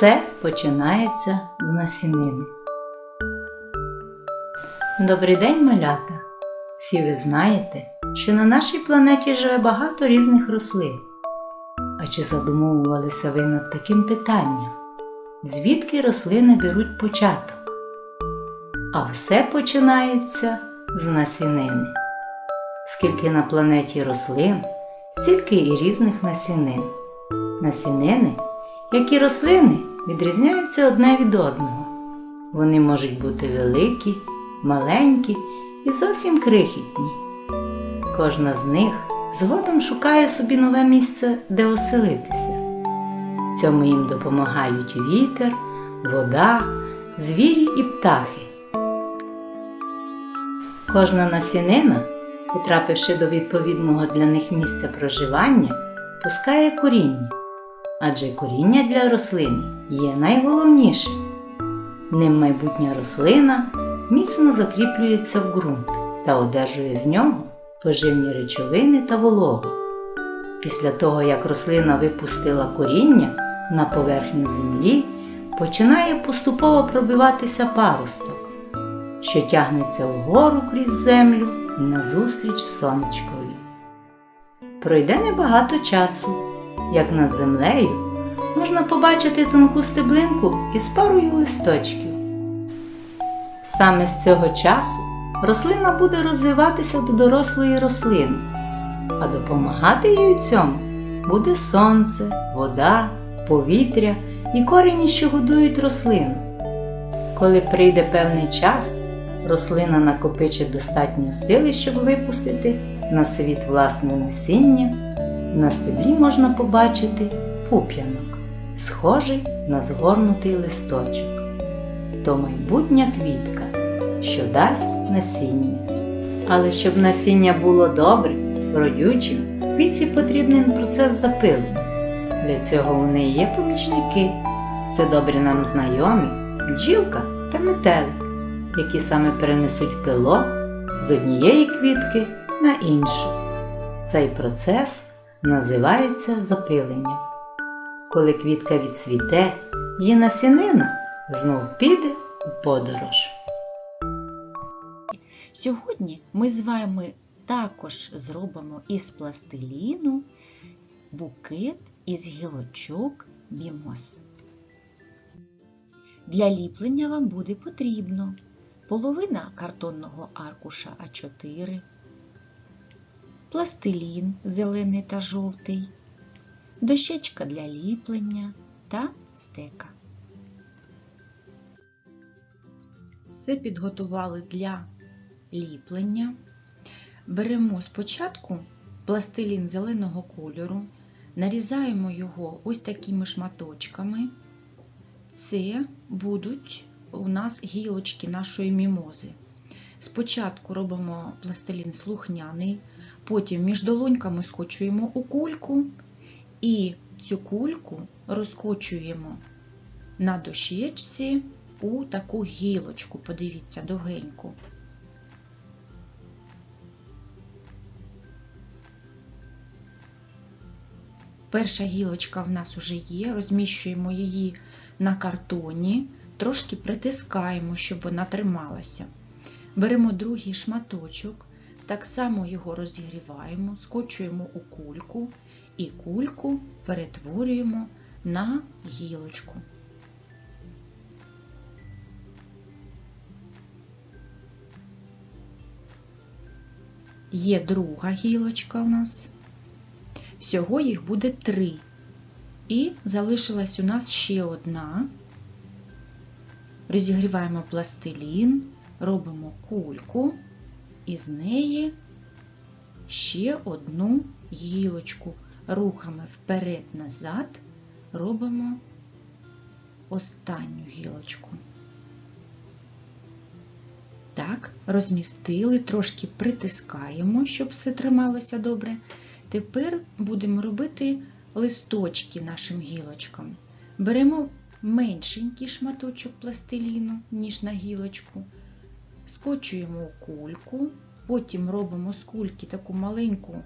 Все починається з насінини. Добрий день, малята! Всі ви знаєте, що на нашій планеті живе багато різних рослин. А чи задумувалися ви над таким питанням? Звідки рослини беруть початок? А все починається з насінини. Скільки на планеті рослин, стільки і різних насінин. Насінини, як і рослини, відрізняються одне від одного. Вони можуть бути великі, маленькі і зовсім крихітні. Кожна з них згодом шукає собі нове місце, де оселитися. Цьому їм допомагають вітер, вода, звірі і птахи. Кожна насінина, потрапивши до відповідного для них місця проживання, пускає коріння, адже коріння для рослини є найголовнішим. Ним майбутня рослина міцно закріплюється в ґрунт та одержує з нього поживні речовини та вологу. Після того, як рослина випустила коріння на поверхню землі, починає поступово пробиватися паросток, що тягнеться вгору крізь землю назустріч сонечкові. Пройде небагато часу, як над землею можна побачити тонку стеблинку із парою листочків. Саме з цього часу рослина буде розвиватися до дорослої рослини, а допомагати їй у цьому буде сонце, вода, повітря і корені, що годують рослину. Коли прийде певний час, рослина накопичить достатньо сили, щоб випустити на світ власне насіння. На стеблі можна побачити пуп'янок, схожий на згорнутий листочок. То майбутня квітка, що дасть насіння. Але щоб насіння було добрим, родючим, квітці потрібен процес запилення. Для цього у неї є помічники. Це добрі нам знайомі, бджілка та метелик, які саме перенесуть пилок з однієї квітки на іншу. Цей процес називається запилення. Коли квітка відцвіте, її насінина знов піде у подорож. Сьогодні ми з вами також зробимо із пластиліну букет із гілочок бімос. Для ліплення вам буде потрібно половина картонного аркуша А4, пластилін зелений та жовтий, дощечка для ліплення та стека. Все підготували для ліплення. Беремо спочатку пластилін зеленого кольору, нарізаємо його ось такими шматочками. Це будуть у нас гілочки нашої мімози. Спочатку робимо пластилін слухняний, потім між долоньками скочуємо у кульку і цю кульку розкочуємо на дощечці у таку гілочку, подивіться, довгеньку. Перша гілочка в нас вже є, розміщуємо її на картоні, трошки притискаємо, щоб вона трималася. Беремо другий шматочок, так само його розігріваємо, скочуємо у кульку і кульку перетворюємо на гілочку. Є друга гілочка у нас. Всього їх буде три. І залишилась у нас ще одна. Розігріваємо пластилін, робимо кульку, і з неї ще одну гілочку. Рухами вперед-назад робимо останню гілочку. Так, розмістили, трошки притискаємо, щоб все трималося добре. Тепер будемо робити листочки нашим гілочкам. Беремо меншенький шматочок пластиліну, ніж на гілочку, скочуємо кульку, потім робимо з кульки таку маленьку,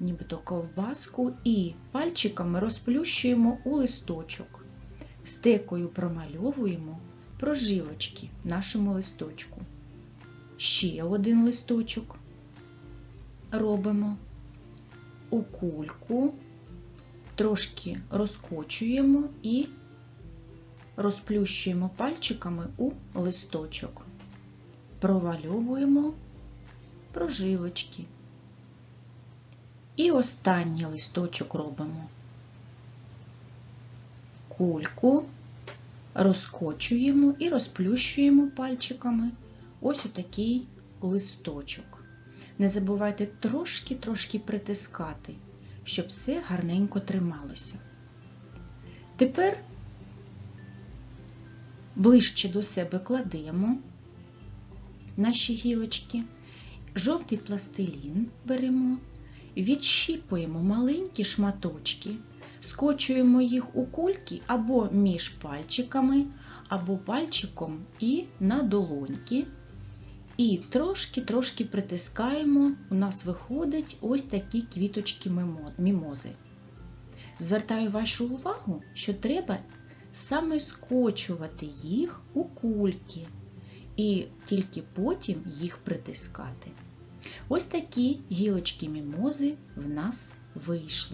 нібито ковбаску, і пальчиками розплющуємо у листочок. Стекою промальовуємо прожилочки в нашому листочку. Ще один листочок робимо у кульку, трошки розкочуємо і розплющуємо пальчиками у листочок. Провальовуємо прожилочки. І останній листочок робимо. Кульку розкочуємо і розплющуємо пальчиками ось отакий листочок. Не забувайте трошки-трошки притискати, щоб все гарненько трималося. Тепер ближче до себе кладемо наші гілочки, жовтий пластилін беремо, відщіпуємо маленькі шматочки, скочуємо їх у кульки або між пальчиками, або пальчиком і на долоньки. І трошки-трошки притискаємо, у нас виходять ось такі квіточки мімози. Звертаю вашу увагу, що треба саме скочувати їх у кульки і тільки потім їх притискати. Ось такі гілочки мімози в нас вийшли.